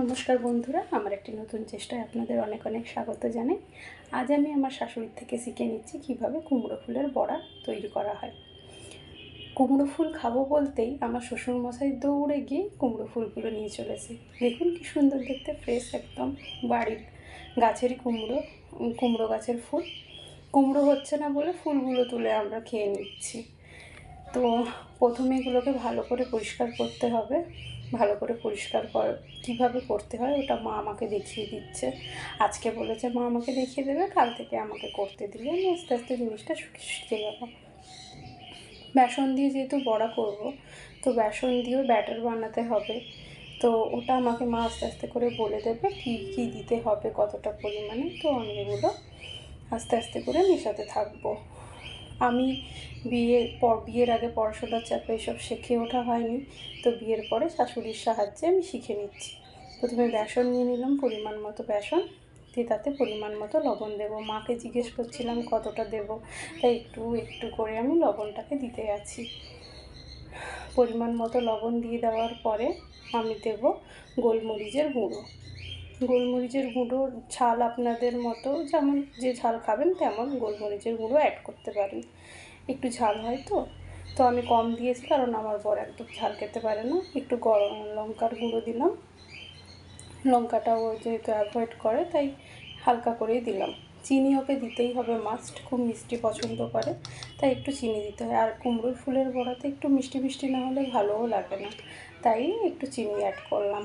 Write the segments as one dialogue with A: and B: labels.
A: নমস্কার বন্ধুরা, আমার একটি নতুন চেষ্টায় আপনাদের অনেক অনেক স্বাগত জানাই। আজ আমি আমার শাশুড়ির থেকে শিখে নিচ্ছি কীভাবে কুমড়ো ফুলের বড়া তৈরি করা হয়। কুমড়ো ফুল খাব বলতেই আমার শ্বশুরমশাই দৌড়ে গিয়ে কুমড়ো ফুলগুলো নিয়ে চলেছে। দেখুন কি সুন্দর দেখতে ফ্রেশ একদম বাড়ির গাছেরই কুমড়ো কুমড়ো গাছের ফুল। কুমড়ো হচ্ছে না বলে ফুলগুলো তুলে আমরা খেয়ে নিচ্ছি। তো প্রথমে এগুলোকে ভালো করে পরিষ্কার করতে হবে। ভালো করে পরিষ্কার কর, কীভাবে করতে হয় ওটা মা আমাকে দেখিয়ে দিচ্ছে। আজকে বলেছে, মা আমাকে দেখিয়ে দেবে, কাল থেকে আমাকে করতে দিলে আমি আস্তে আস্তে জিনিসটা শিখে যাব। বেসন দিয়ে যেহেতু বড়া করব, তো বেসন দিয়েও ব্যাটার বানাতে হবে। তো ওটা আমাকে মা আস্তে আস্তে করে বলে দেবে, কী কী দিতে হবে, কতটা পরিমাণে, তো আমি এগুলো আস্তে আস্তে করে মেশাতে থাকব। আমি বিয়ে পর বিয়ের আগে পড়াশোনার চাপে এসব শিখে ওঠা হয়নি। তো বিয়ের পরে শাশুড়ির সাহায্যে আমি শিখে নিচ্ছি। প্রথমে বেসন নিয়ে নিলাম, পরিমাণ মতো বেসন। দিয়ে তাতে পরিমাণ মতো লবণ দেবো। মাকে জিজ্ঞেস করছিলাম, কতটা দেব? তাই একটু একটু করে আমি লবণটাকে দিতে যাচ্ছি পরিমাণ মতো লবণ দিয়ে দেওয়ার পরে আমি দেব গোলমরিচের গুঁড়ো। গোলমরিচের গুঁড়োর ঝাল আপনাদের মতো, যেমন যে ঝাল খাবেন তেমন গোলমরিচের গুঁড়ো অ্যাড করতে পারেন। একটু ঝাল হয় তো? তো আমি কম দিয়েছি, কারণ আমার বর একদম ঝাল খেতে পারে না। একটু গরম লঙ্কার গুঁড়ো দিলাম। লঙ্কাটাও যেহেতু অ্যাভয়েড করে, তাই হালকা করেই দিলাম। চিনি ওকে দিতেই হবে মাস্ট খুব মিষ্টি পছন্দ করে, তাই একটু চিনি দিতে হয়। আর কুমড়োর ফুলের বড়াতে একটু মিষ্টি মিষ্টি না হলে ভালোও লাগে না। তাই একটু চিনি অ্যাড করলাম।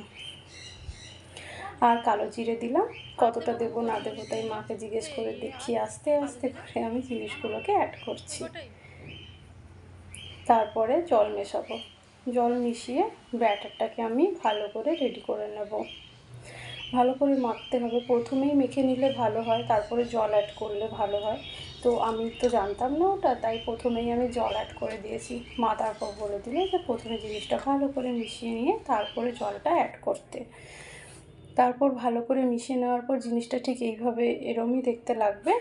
A: আর কালো জিরে দিলাম। কতটা দেবো না দেবো তাই মাকে জিজ্ঞেস করে দেখি, আস্তে আস্তে করে আমি জিনিসগুলোকে অ্যাড করছি। তারপরে জল মেশাবো। জল মিশিয়ে ব্যাটারটাকে আমি ভালো করে রেডি করে নেব। ভালো করে মাখতে হবে। প্রথমেই মেখে নিলে ভালো হয়, তারপরে জল অ্যাড করলে ভালো হয়। তো আমি তো জানতাম না ওটা, তাই প্রথমেই আমি জল অ্যাড করে দিয়েছি। মা তারপর বলে দিলে যে প্রথমে জিনিসটা ভালো করে মিশিয়ে নিয়ে তারপরে জলটা অ্যাড করতে। তারপর ভালো করে মিশিয়ে নেওয়ার পর জিনিসটা ঠিক এইভাবে এরমই দেখতে লাগবে।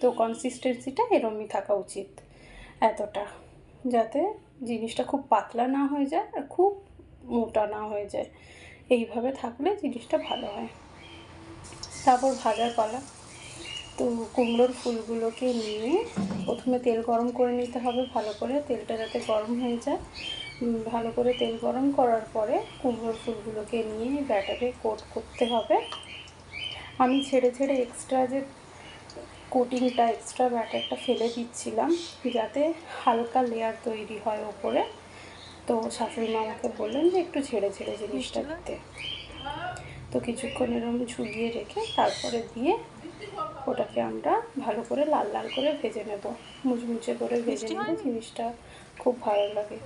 A: তো কনসিস্টেন্সিটা এরমই থাকা উচিত এতটা। যাতে জিনিসটা খুব পাতলা না হয়ে যায় আর খুব মোটা না হয়ে যায়। এইভাবে থাকলে জিনিসটা ভালো হয়। তারপর ভাজার পালা। তো কুমড়োর ফুলগুলোকে নিয়ে প্রথমে তেল গরম করে নিতে হবে। ভালো করে তেলটা যাতে গরম হয়ে যায়। ভালো করে তেল গরম করার পরে কুমড়োর ফুলগুলোকে নিয়ে ব্যাটারে কোট করতে হবে। আমি ছেড়ে ছেড়ে এক্সট্রা যে কোটিংটা এক্সট্রা ব্যাটারটা ফেলে দিচ্ছিলাম যাতে হালকা লেয়ার তৈরি হয় ওপরে। তো শাশুড়ি মা আমাকে বললেন যে একটু ছেড়ে ছেড়ে জিনিসটা দিতে। তো কিছুক্ষণ এরকম ঝুলিয়ে রেখে তারপরে দিয়ে ওটাকে আমরা ভালো করে লাল লাল করে ভেজে নেব। মুচমুচে করে ভেজে নিলে জিনিসটা খুব ভালো লাগে।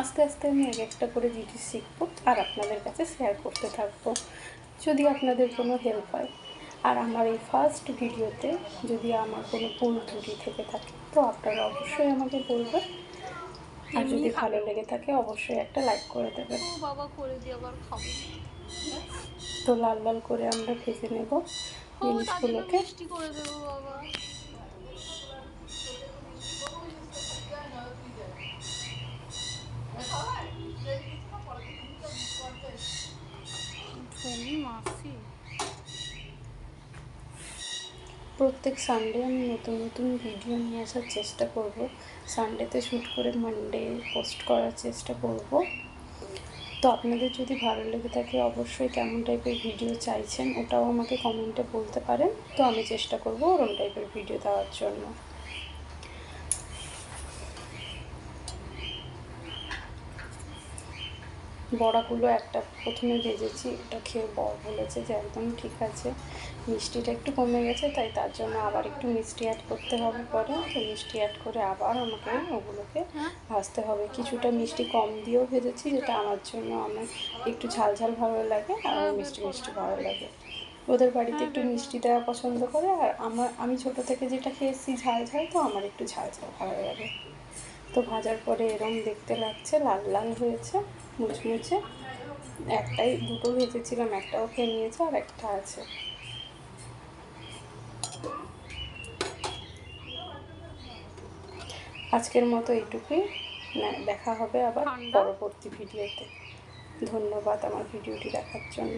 A: আস্তে আস্তে আমি এক একটা করে জিনিস শিখব আর আপনাদের কাছে শেয়ার করতে থাকব যদি আপনাদের কোনো হেল্প হয়। আর আমার এই ফার্স্ট ভিডিওতে যদি আমার কোনো ভুল ত্রুটি থেকে থাকে তো আপনারা অবশ্যই আমাকে বলবেন। আর যদি ভালো লেগে থাকে অবশ্যই একটা লাইক করে দেবেন।
B: বাবা করে দিয়ে আবার খাব।
A: তো লাল লাল করে আমরা ভেজে নেব জিনিসগুলোকে।
B: করে দেবো বাবা।
A: প্রত্যেক সানডে আমি নতুন নতুন ভিডিও নিয়ে আসার চেষ্টা করব। সানডেতে শ্যুট করে মানডে পোস্ট করার চেষ্টা করব। তো আপনাদের যদি ভালো লেগে থাকে, অবশ্যই কেমন টাইপের ভিডিও চাইছেন, ওটাও আমাকে কমেন্টে বলতে পারেন। তো আমি চেষ্টা করব ওরম টাইপের ভিডিও দেওয়ার জন্য। বড়াগুলো একটা প্রথমে ভেজেছি ওটা খেয়ে বর বলেছে যে একদম ঠিক আছে। মিষ্টিটা একটু কমে গেছে, তাই তার জন্য আবার একটু মিষ্টি অ্যাড করতে হবে পরে। তো মিষ্টি অ্যাড করে আবার আমাকে ওগুলোকে ভাজতে হবে। কিছুটা মিষ্টি কম দিয়েও ভেজেছি, যেটা আমার জন্য আমার একটু ঝাল ঝাল ভালো লাগে আর মিষ্টি মিষ্টি ভালো লাগে। ওদের বাড়িতে একটু মিষ্টি দেওয়া পছন্দ করে, আর আমার, আমি ছোট থেকে যেটা খেয়েছি ঝাল ঝাল, তো আমার একটু ঝাল ঝাল ভালো লাগে। তো ভাজার পরে এরম দেখতে লাগছে লাল লাল হয়েছে মুচমুচে। একটাই দুটো ভেজেছিলাম একটাও খেয়ে নিয়েছে আর একটা আছে। আজকের মতো এইটুকুই। দেখা হবে আবার পরবর্তী ভিডিওতে। ধন্যবাদ আমার ভিডিওটি দেখার জন্য।